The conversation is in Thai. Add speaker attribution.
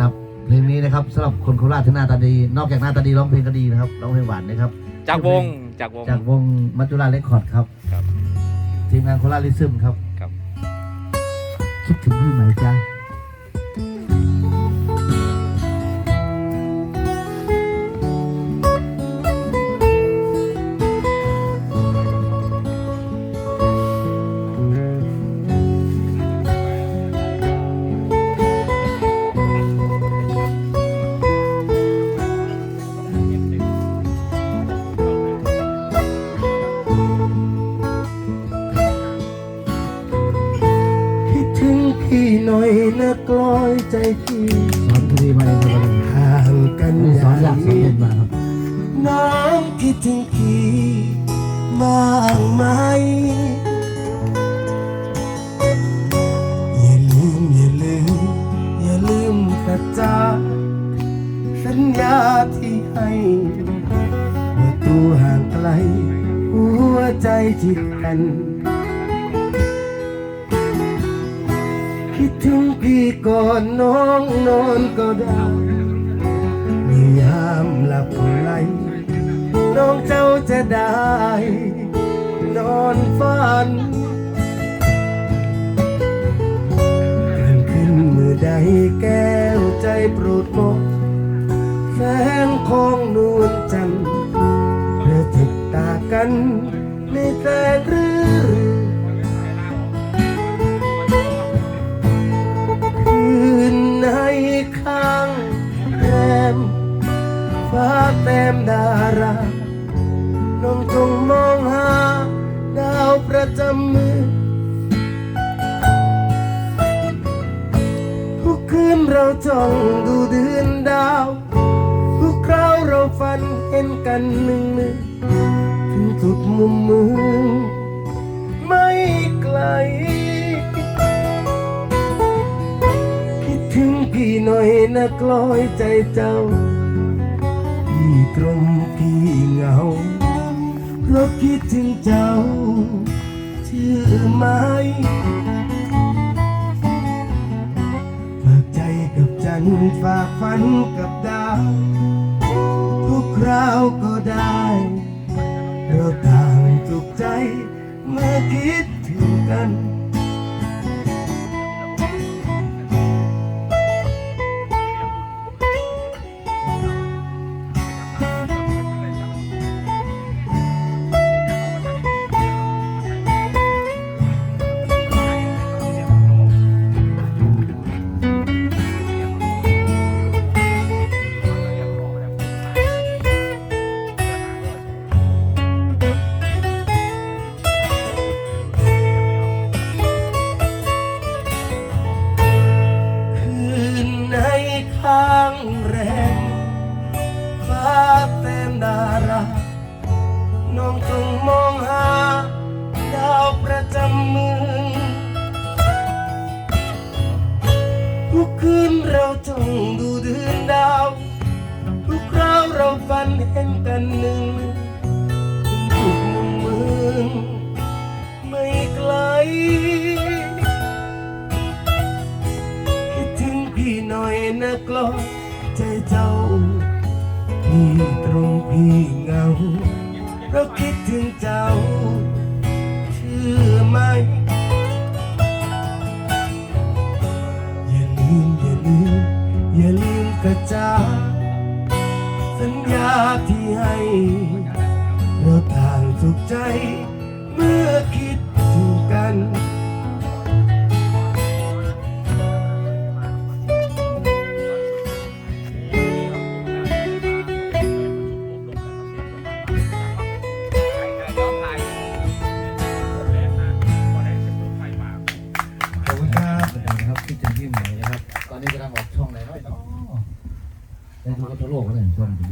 Speaker 1: ครับ เพลงนี้นะครับสำหรับคนโคราชที่หน้าตาดี นอกจากหน้าตาดีร้องเพลงก็ดีนะครับร้องเพลงหวานนะครับ
Speaker 2: จากวงจากวง
Speaker 1: จากวงมัจจุราชเรคคอร์ดครับ
Speaker 2: ครับ
Speaker 1: ทีมงานโคราชลิซึมครับ
Speaker 2: ครับ
Speaker 1: คิดถึงพี่ไหมจ๊ะ
Speaker 3: หน่อยนะกลอยใจพี่
Speaker 1: สอนคดีมาเองครับ
Speaker 3: ห่างกัน
Speaker 1: วันนี้
Speaker 3: อ
Speaker 1: สอนอยากสอน
Speaker 3: นี้
Speaker 1: เล่นมาครับ
Speaker 3: น้องคิดถึงพี่บ้างไหมอย่าลืมอย่าลืมอย่าลืมกระจาสัญญาที่ให้ว่าตัวห่างไกล หัวใจจิตกัน คิดถึงพี่ก่อนน้องนอนก็ได้ในยามหลับไหลน้องเจ้าจะได้ นอนฝันกลางคืนเมื่อใดแก้วใจโปรดมองแสงของนวลจันทร์เพื่อติดตากันในแสงเรือ ฟ้าเต็มดาราน้องจงมองหา ดาวประจำมือ ทุกคืนเราจ้องดูเดือนดาว ทุกคราวเราฝันเห็นกันหนึ่งหนึ่งถึงสุดมุมมืองไม่ไกลคิดถึงพี่หน่อยนะกลอยใจเจ้า เพราะคิดถึงเจ้าชื่อไหมฝากใจกับจันทร์ฝากฝันกับดาว ทุกคราวก็ได้เราต่างจุกใจเมื่อคิดถึงกัน จงมองหา ดาวประจำเมืองทุกคืนเราจ้องดูเดือนดาว ทุกคราวเราฝันเห็นกันหนึ่งถึงทุกมุมเมืองไม่ไกลคิดถึงพี่หน่อยนะกลอใจเจ้าพี่ตรงพี่เงา เพราะคิดถึงเจ้า เชื่อไหม อย่าลืม อย่าลืม อย่าลืมกระจาสัญญาที่ให้เราต่างสุขใจ เมื่อคิดถึงกัน
Speaker 1: นะครับคิดถึงพี่ไหมนะครับ ตอนนี้กำลังออกช่องไหนเนาะได้ดูกระโลกก็ได้ช่องนี้